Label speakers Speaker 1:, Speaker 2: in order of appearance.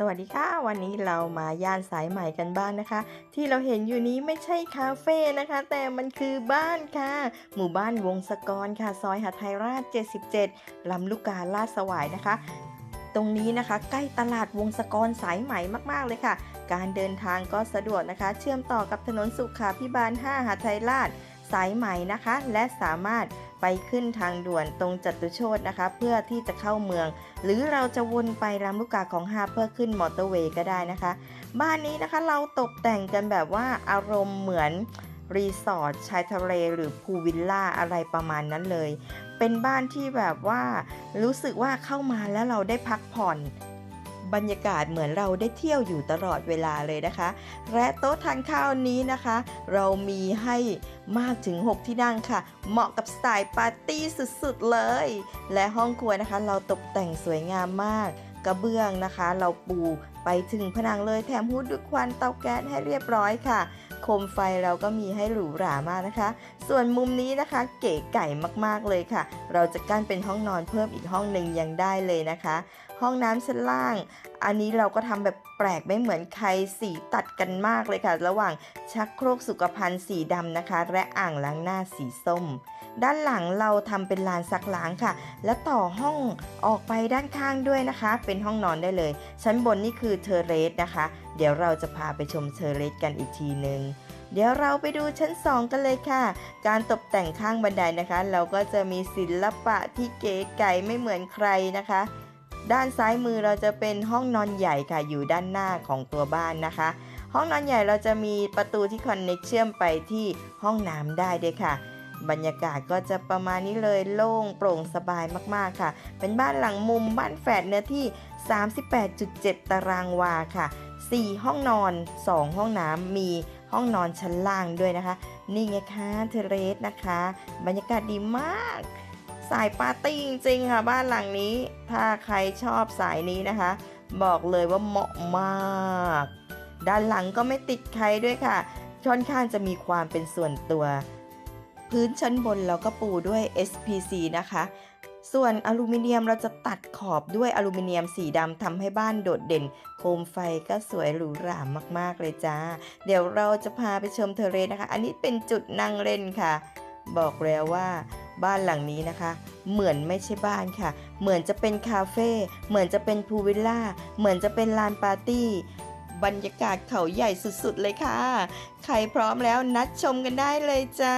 Speaker 1: สวัสดีค่ะ วันนี้เรามาย่านสายใหม่กันบ้างนะคะ ที่เราเห็นอยู่นี้ไม่ใช่คาเฟ่นะคะ แต่มันคือบ้านค่ะ หมู่บ้านวงศกรค่ะ ซอยหาไทยราช 77 ลำลูกกาลาดสวายนะคะ ตรงนี้นะคะ ใกล้ตลาดวงศกรสายใหม่มาก ๆ เลยค่ะ การเดินทางก็สะดวกนะคะ เชื่อมต่อกับถนนสุขาพิบาล 5 หาไทยราช สายใหม่นะคะ และสามารถ ไปขึ้นทางด่วนตรงจัตุโชตนะคะ เพื่อที่จะเข้าเมือง หรือเราจะวนไปลำลูกกาของฮาเพื่อขึ้นมอเตอร์เวย์ก็ได้นะคะ บ้านนี้นะคะเราตกแต่งกันแบบว่าอารมณ์เหมือนรีสอร์ทชายทะเลหรือพูลวิลล่าอะไรประมาณนั้นเลย เป็นบ้านที่แบบว่ารู้สึกว่าเข้ามาแล้วเราได้พักผ่อน บรรยากาศเหมือนเราได้เที่ยวอยู่ตลอดเวลาเลยนะคะ และโต๊ะทานข้าวนี้นะคะ เรามีให้มากถึง 6 ที่นั่งค่ะ เหมาะกับสไตล์ปาร์ตี้สุดๆเลย และห้องครัวนะคะ เราตกแต่งสวยงามมาก กระเบื้องนะคะ เราปูไปถึงผนังเลยแถมหูดูดควันเตาแก๊สให้เรียบร้อยค่ะ โคมไฟเราก็มีให้หรูหรามากนะคะ ส่วนมุมนี้นะคะเก๋ไก่มากๆเลยค่ะ เราจะกั้นเป็นห้องนอนเพิ่มอีกห้องหนึ่งยังได้เลยนะคะ ห้องน้ำชั้นล่าง อันนี้เราก็ทำแบบแปลกไม่เหมือนใครสีตัดกันมากเลยค่ะ ระหว่างชักโครกสุขภัณฑ์สีดำนะคะ และอ่างล้างหน้าสีส้ม ด้านหลังเราทำเป็นลานซักล้างค่ะ และต่อห้องออกไปด้านข้างด้วยนะคะ เป็นห้องนอนได้เลย ชั้นบนนี่คือเทเรสนะคะ เดี๋ยวเราจะพาไปชมเทเรสกันอีกทีหนึ่งเดี๋ยวเราไปดูชั้น 2 กันเลยค่ะ การตกแต่งข้างบันไดนะคะ เราก็จะมีศิลปะที่เก๋ไก๋ไม่เหมือนใครนะคะ ด้านซ้ายมือเราจะเป็นห้องนอนใหญ่ค่ะ อยู่ด้านหน้าของตัวบ้านนะคะ ห้องนอนใหญ่เราจะมีประตูที่คอนเน็กเชื่อมไปที่ห้องน้ำได้ด้วยค่ะ บรรยากาศก็จะประมาณนี้เลยโล่งโปร่งสบายมากๆค่ะ เป็นบ้านหลังมุมบ้านแฝดเนื้อที่ 38.7 ตารางวาค่ะ 4 ห้องนอน 2 ห้องน้ำมีห้องนอนชั้นล่างด้วยนะคะ นี่ไงคะเทเรสนะคะ บรรยากาศดีมาก สายปาร์ตี้จริงๆค่ะบ้านหลังนี้ ถ้าใครชอบสายนี้นะคะ บอกเลยว่าเหมาะมาก ด้านหลังก็ไม่ติดใครด้วยค่ะค่อนข้างจะมีความเป็นส่วนตัว พื้นชั้นบนเราก็ปูด้วย SPC นะคะ ส่วนอลูมิเนียมเราจะตัดขอบด้วยอลูมิเนียมสีดำทำให้บ้านโดดเด่น โคมไฟก็สวยหรูหรามากๆเลยจ้า เดี๋ยวเราจะพาไปชมเทเรสนะคะ อันนี้เป็นจุดนั่งเล่นค่ะ บอกแล้วว่าบ้านหลังนี้นะคะ เหมือนไม่ใช่บ้านค่ะ เหมือนจะเป็นคาเฟ่เหมือนจะเป็นพูวิลล่าเหมือนจะเป็นลานปาร์ตี้ บรรยากาศเขาใหญ่สุดๆเลยค่ะ ใครพร้อมแล้วนัดชมกันได้เลยจ้า